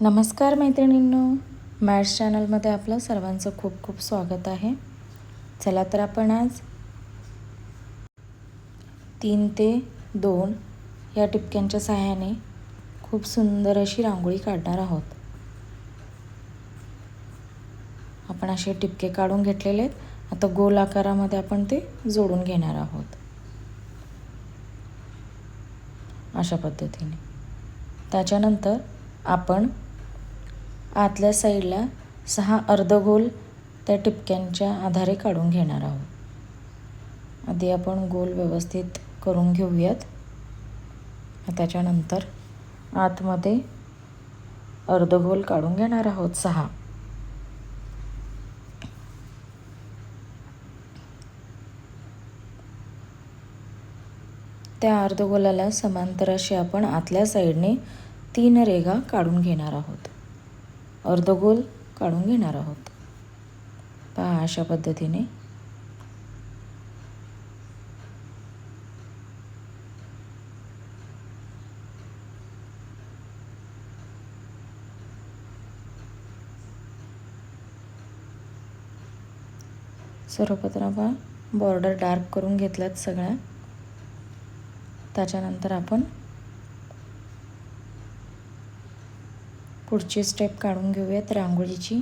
नमस्कार मैत्रिणींनो मॅथ्स चॅनलमध्ये आपलं सर्वांचं खूप खूप स्वागत आहे. चला तर आपण आज तीन ते दोन या टिपक्यांच्या सहाय्याने खूप सुंदर अशी रांगोळी काढणार आहोत. आपण असे टिपके काढून घेतलेले आहेत. आता गोल आकारामध्ये आपण ते जोडून घेणार आहोत. अशा पद्धतीने. त्याच्यानंतर आपण आतल्या साईडला सहा अर्धगोल त्या टिपक्यांच्या आधारे काढून घेणार आहोत. आधी आपण गोल व्यवस्थित करून घेऊयात. त्याच्यानंतर आतमध्ये अर्धगोल काढून घेणार आहोत सहा. त्या अर्धगोलाला समांतर अशी आपण आतल्या साईडने तीन रेगा काढून घेणार आहोत. अर्धगोल काढून घेणार आहोत. पहा अशा पद्धतीने. सर्वप्रथम आपण बॉर्डर डार्क करून घेतल्यात सगळ्या. त्याच्यानंतर आपण पुढची स्टेप काढून घेऊयात रांगोळीची.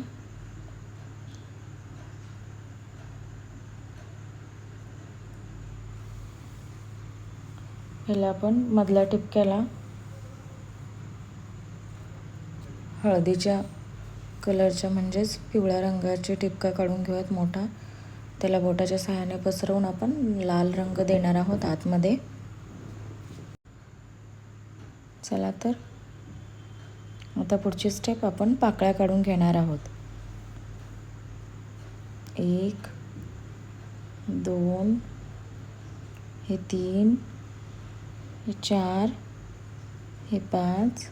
पहिला आपण मधल्या टिपक्याला हळदीच्या कलरच्या म्हणजेच पिवळ्या रंगाची टिपका काढून घेऊयात मोठा. त्याला बोटाच्या सहाय्याने पसरवून आपण लाल रंग देणार आहोत आतमध्ये. चला तर आता पुढची स्टेप आपण पाकळ्या काढून घेणार आहोत. एक दोन हे तीन हे चार हे पाच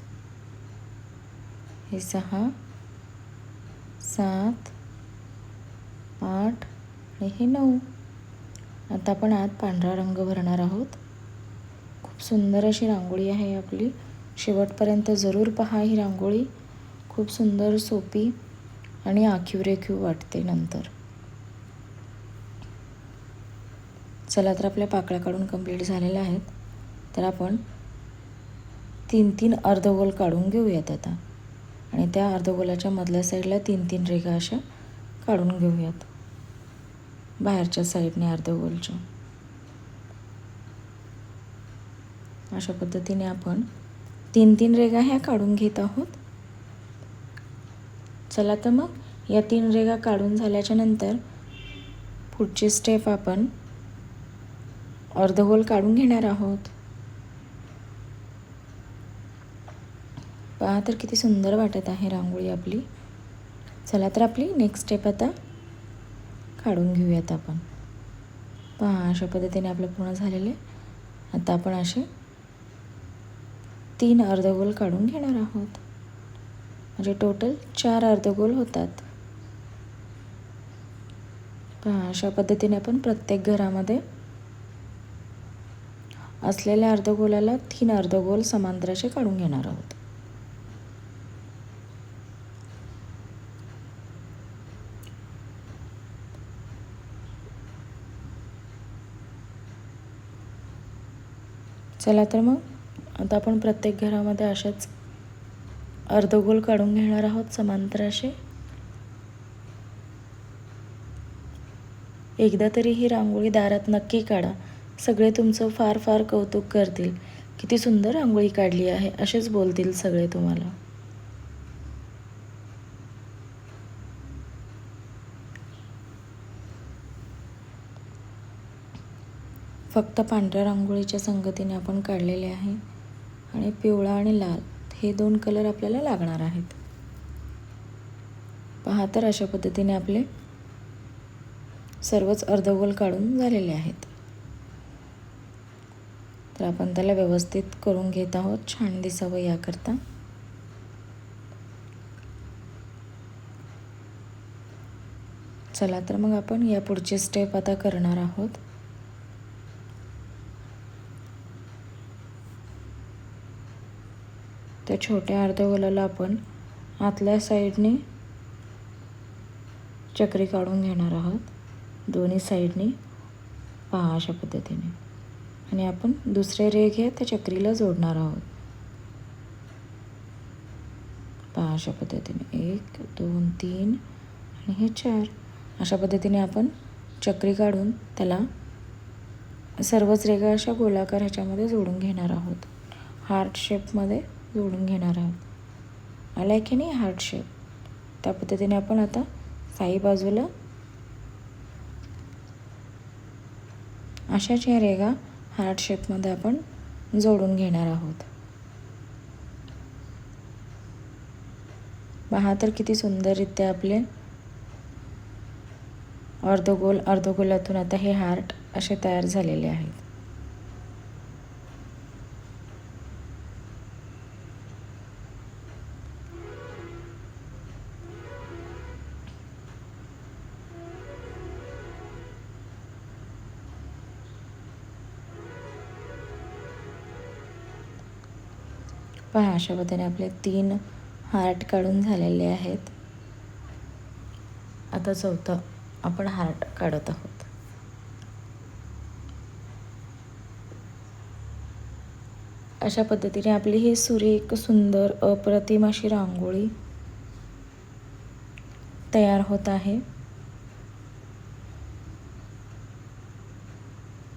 हे सहा सात आठ आणि हे नऊ. आता आपण आत पांढरा रंग भरणार आहोत. खूप सुंदर अशी रांगोळी आहे आपली. शेवटपर्यंत जरूर पहा ही रांगोळी. खूप सुंदर सोपी आणि आखीव रेखीव वाटते नंतर. चला तर आपल्या पाकळ्या काढून कंप्लीट झालेल्या आहेत. तर आपण तीन तीन अर्धगोल काढून घेऊयात आता. आणि त्या अर्धगोलाच्या मधल्या साईडला तीन तीन रेखा अशा काढून घेऊयात. बाहेरच्या साईडने अर्धगोलच्या. अशा पद्धतीने आपण तीन तीन रेगा ह्या काढून घेत आहोत. चला तर मग या तीन रेगा काढून झाल्याच्यानंतर पुढची स्टेप आपण अर्धहोल काढून घेणार आहोत. पहा तर किती सुंदर वाटत आहे रांगोळी आपली. चला तर आपली नेक्स्ट स्टेप आता काढून घेऊयात आपण. पहा अशा पद्धतीने आपलं पूर्ण झालेले आता आपण असे तीन अर्धगोल काढून घेणार आहोत. म्हणजे टोटल चार अर्धगोल होतात. पहा अशा पद्धतीने आपण प्रत्येक घरामध्ये असलेल्या अर्धगोलाला तीन अर्धगोल समांतराचे काढून घेणार आहोत. चला तर मग आता आपण प्रत्येक घरामध्ये असेच अर्धगोल काढून घेणार आहोत समांतर असे एकदा तरी ही रांगोळी दारात नक्की काढा. सगळे तुमचं फार फार कौतुक करतील. किती सुंदर रांगोळी काढली आहे असेच बोलतील सगळे तुम्हाला. फक्त पांढऱ्या रांगोळीच्या संगतीने आपण काढलेले आहे. आणि पिवळा आणि लाल हे दोन कलर आपल्याला लागणार आहेत. पहा तर अशा पद्धतीने आपले सर्वच अर्धगोल काढून झालेले आहेत. तर आपण त्याला व्यवस्थित करून घेत आहोत छान दिसावं याकरता. चला तर मग आपण या पुढची स्टेप आता करणार आहोत. त्या छोट्या अर्धगोलाला आपण आतल्या साईडने चक्री काढून घेणार आहोत. दोन्ही साईडनी पहा अशा पद्धतीने. आणि आपण दुसरे रेघ हे त्या चक्रीला जोडणार आहोत. पहा अशा पद्धतीने. एक दोन तीन आणि हे चार. अशा पद्धतीने आपण चक्री काढून त्याला सर्वच रेगा अशा गोलाकार ह्याच्यामध्ये जोडून घेणार आहोत. हार्ट शेपमध्ये जोडून घेणार आहोत. आला की नाही हार्ट शेप त्या पद्धतीने आपण आता साई बाजूला अशाच या रेगा हार्ट शेपमध्ये आपण जोडून घेणार आहोत. पहा तर किती सुंदररित्या आपले अर्धगोल अर्धगोलातून आता हे हार्ट असे तयार झालेले आहेत. अशा पद्धतीने आपले तीन हार्ट काढून झालेले आहेत. आता चौथं आपण हार्ट काढत आहोत. अशा पद्धतीने आपली ही सुरेख सुंदर अप्रतिम अशी रांगोळी तयार होत आहे.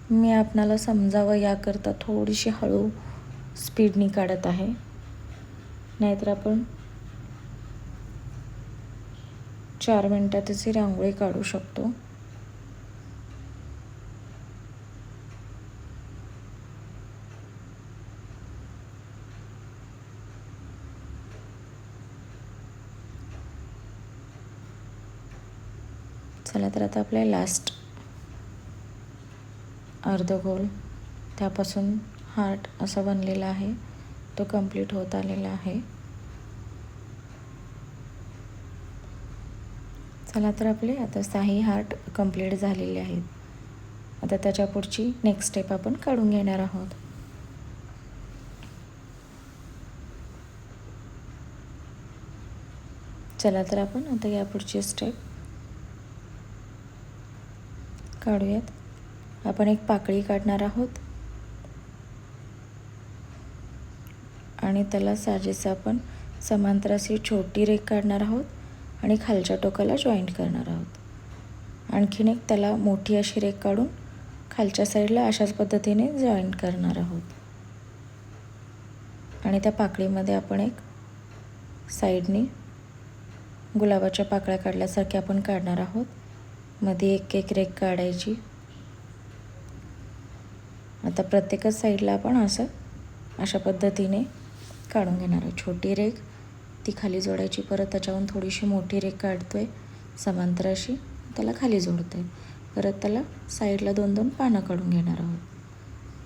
मी आपणाला समजावं याकरता थोडीशी हळू स्पीडनी काढत आहे. नाहीतर आपण चार मिनटातच ही रांगोळी काढू शकतो. चला तर आता आपल्या लास्ट अर्धगोल त्यापासून हार्ट असा बनलेला आहे. तो कंप्लीट होत आलेला आहे. चला तर आपले आता साही हार्ट कंप्लीट झालेले आहेत. आता त्याच्या पुढची नेक्स्ट स्टेप आपण काढून घेणार आहोत. चला तर आपण आता या पुढची स्टेप काढूयात. आपण एक पाकळी काढणार आहोत. आणि त्याला साजेसा आपण समांतर अशी छोटी रेख काढणार आहोत आणि खालच्या टोकाला जॉईंट करणार आहोत. आणखीन एक त्याला मोठी अशी रेख काढून खालच्या साईडला अशाच पद्धतीने जॉईंट करणार आहोत. आणि त्या पाकळीमध्ये आपण एक साईडनी गुलाबाच्या पाकळ्या काढल्यासारख्या आपण काढणार आहोत. मध्ये एक एक रेख काढायची. आता प्रत्येकच साईडला आपण असं अशा पद्धतीने काढून घेणार आहे. छोटी रेख ती खाली जोडायची. परत त्याच्याहून थोडीशी मोठी रेख काढतोय समांतर अशी त्याला खाली जोडतोय. परत त्याला साईडला दोन दोन पानं काढून घेणार आहोत.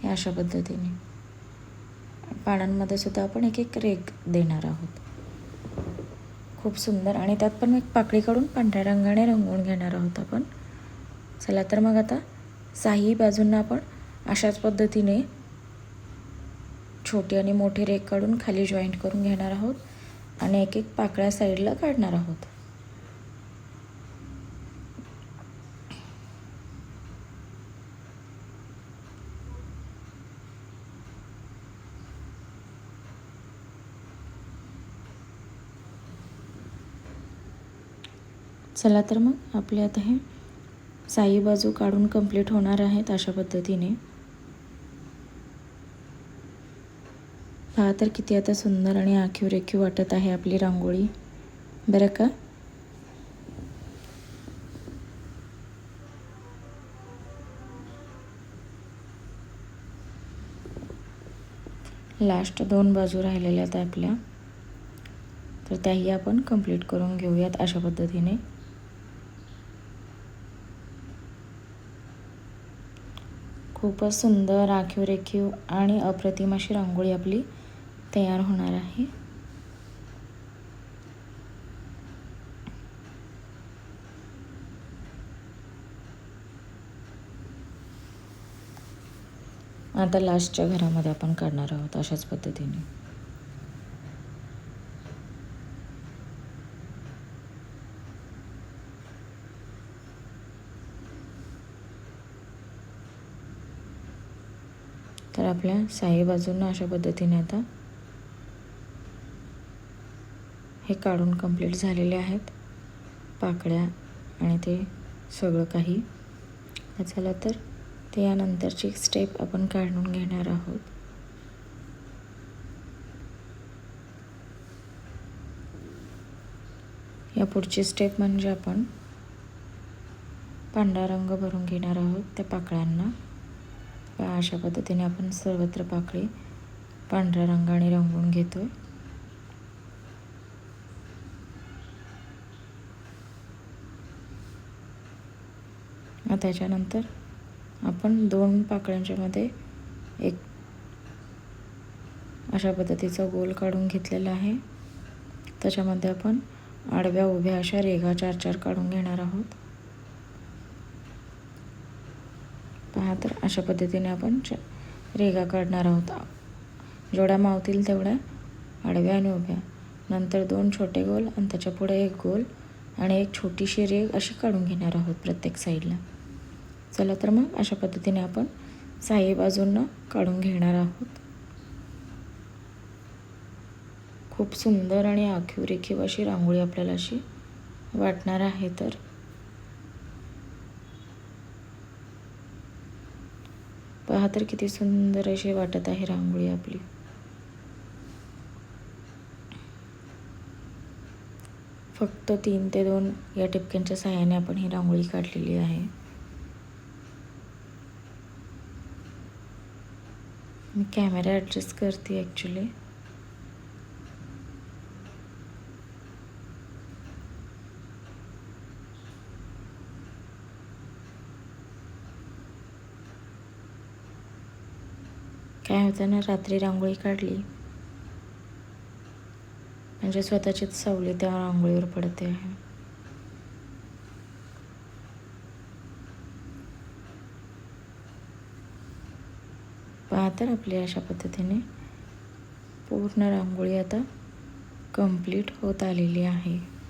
हे अशा पद्धतीने. पानांमध्ये सुद्धा आपण एक एक रेख देणार आहोत. खूप सुंदर. आणि त्यात पण एक पाकळी काढून पांढऱ्या रंगाने रंगवून घेणार आहोत आपण. चला तर मग आता साही बाजूंना आपण अशाच पद्धतीने छोटी आणि मोठी रेक काढून खाली जॉईंट करून घेणार आहोत आणि एक एक पाकळ्या साईडला काढणार आहोत. चला तर मग आपले आता हे साई बाजू काढून कंप्लीट होणार आहेत अशा पद्धतीने. पहा तर किती आता सुंदर आणि आखीव रेखीव वाटत आहे आपली रांगोळी. बरं का? लास्ट दोन बाजू राहिलेल्या आहेत आपल्या. तर त्याही आपण कंप्लीट करून घेऊयात अशा पद्धतीने. खूपच सुंदर राखीव रेखीव आणि अप्रतिम अशी रांगोळी आपली तयार होणार आहे. आता लास्टच्या घरामध्ये आपण काढणार आहोत अशाच पद्धतीने. तर आपल्या साई बाजूंना अशा पद्धतीने आता हे काढून कंप्लीट झालेले आहेत. पाकळ्या आणि ते सगळं काही. झालं चला तर ते यानंतरची स्टेप आपण काढून घेणार आहोत. या पुढची स्टेप म्हणजे आपण पांढरा रंग भरून घेणार आहोत त्या पाकळ्यांना. अशा पद्धतीने आपण सर्वत्र पाकळी पांढऱ्या रंगाने रंगवून घेतो आहे त्याच्यानंतर आपण दोन पाकळ्यांच्यामध्ये एक अशा पद्धतीचा गोल काढून घेतलेला आहे. त्याच्यामध्ये आपण आडव्या उभ्या अशा रेघा चार चार काढून घेणार आहोत. पहा तर अशा पद्धतीने आपण च रेघा काढणार आहोत. जेवढ्या मावतील तेवढ्या आडव्या आणि उभ्या. नंतर दोन छोटे गोल आणि त्याच्या पुढे एक गोल आणि एक छोटीशी रेघ अशी काढून घेणार आहोत प्रत्येक साईडला चला तर मग अशा पद्धतीने आपण साई बाजूंना काढून घेणार आहोत. खूप सुंदर आणि आखीव रेखीव अशी रांगोळी आपल्याला अशी वाटणार आहे तर. पहा तर किती सुंदर अशी वाटत आहे रांगोळी आपली. फक्त तीन ते दोन या टिपक्यांच्या साह्याने आपण ही रांगोळी काढलेली आहे. मी कॅमेरा ॲडजस्ट करते ॲक्च्युली काय होतं ना रात्री रांगोळी काढली. म्हणजे स्वतःचीच सावली त्या रांगोळीवर पडते. आहे पहा तर आपली अशा पद्धतीने. पूर्ण रांगोळी आता कंप्लीट होत आलेली आहे.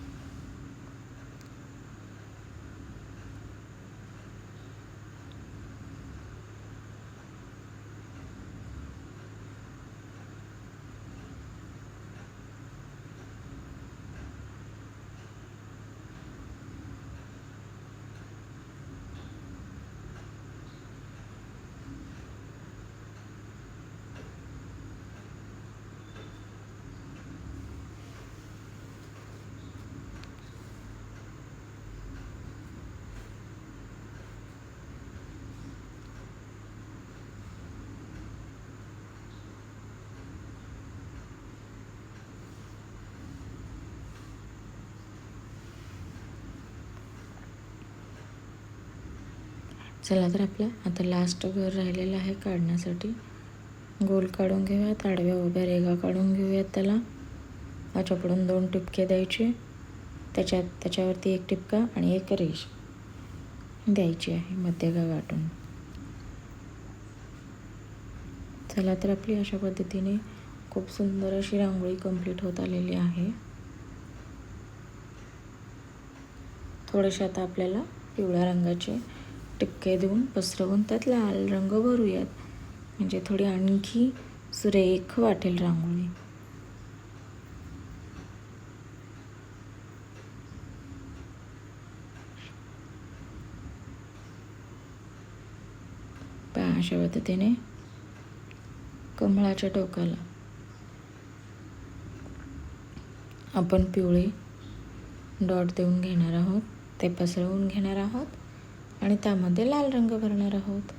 चला तर आपलं आता लास्ट घर राहिलेलं आहे काढण्यासाठी. गोल काढून घेऊयात आडव्या उभ्या रेगा काढून घेऊयात त्याला. त्याच्याकडून दोन टिपके द्यायचे. त्याच्यात त्याच्यावरती एक टिपका आणि एक रेष द्यायची आहे मध्यगा गाठून चला तर आपली अशा पद्धतीने खूप सुंदर अशी रांगोळी कंप्लीट होत आलेली आहे. थोडेसे आता आपल्याला पिवळ्या रंगाचे टिपके देऊन पसरवून त्यात लाल रंग भरूयात. म्हणजे थोडी आणखी सुरेख वाटेल रांगोळी. पहा अशा पद्धतीने कमळाच्या टोकाला. आपण पिवळे डॉट देऊन घेणार आहोत. ते पसरवून घेणार आहोत. आणि त्यामध्ये लाल रंग भरणार आहोत.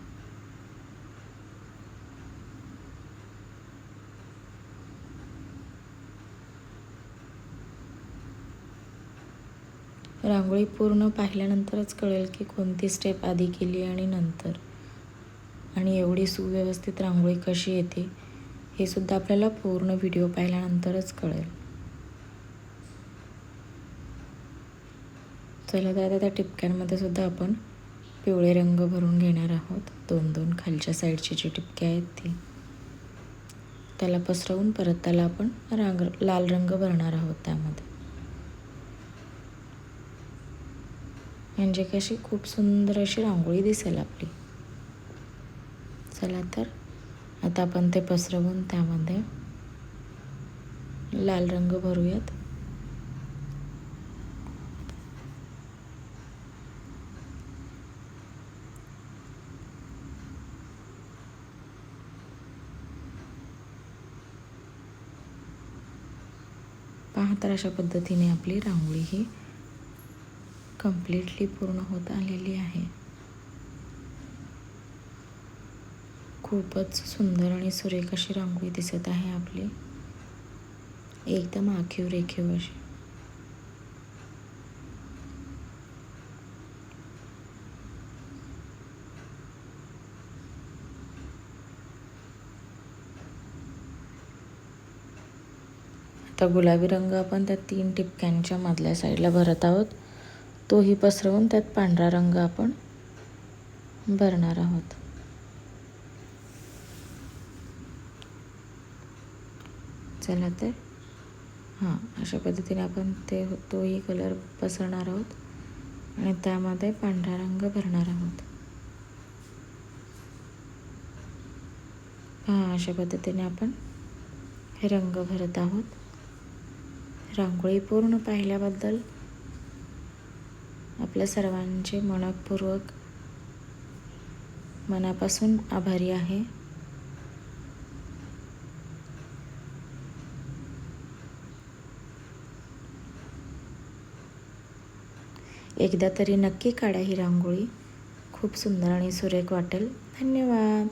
रांगोळी पूर्ण पाहिल्यानंतरच कळेल की कोणती स्टेप आधी केली आणि नंतर. आणि एवढी सुव्यवस्थित रांगोळी कशी येते हे सुद्धा आपल्याला पूर्ण व्हिडिओ पाहिल्यानंतरच कळेल. चला तर आता त्या टिपक्यांमध्ये सुद्धा आपण पिवळे रंग भरून घेणार आहोत. दोन दोन खालच्या साईडचे जे टिपके आहेत ती. त्याला पसरवून परत त्याला आपण रांग लाल रंग भरणार आहोत त्यामध्ये. म्हणजे कशी खूप सुंदर अशी रांगोळी दिसेल आपली. चला तर आता आपण ते पसरवून त्यामध्ये लाल रंग भरूयात. पहा तर अशा पद्धतीने आपली रांगोळी ही कम्प्लिटली पूर्ण होत आलेली आहे. खूपच सुंदर आणि सुरेख अशी रांगोळी दिसत आहे आपली. एकदम आखीव रेखीव अशी. आता गुलाबी रंग आपण त्या तीन टिपक्यांच्या मधल्या साईडला भरत आहोत. तोही पसरवून त्यात पांढरा रंग आपण भरणार आहोत. चला तर. हां अशा पद्धतीने आपण ते तोही कलर पसरणार आहोत. आणि त्यामध्ये पांढरा रंग भरणार आहोत. हां अशा पद्धतीने आपण हे रंग भरत आहोत. रांगोळी पूर्ण पाहिल्याबद्दल आपल्या सर्वांचे मनपूर्वक मनापासून आभारी आहे. एकदा तरी नक्की काढा ही रांगोळी. खूप सुंदर आणि सुरेख वाटेल. धन्यवाद.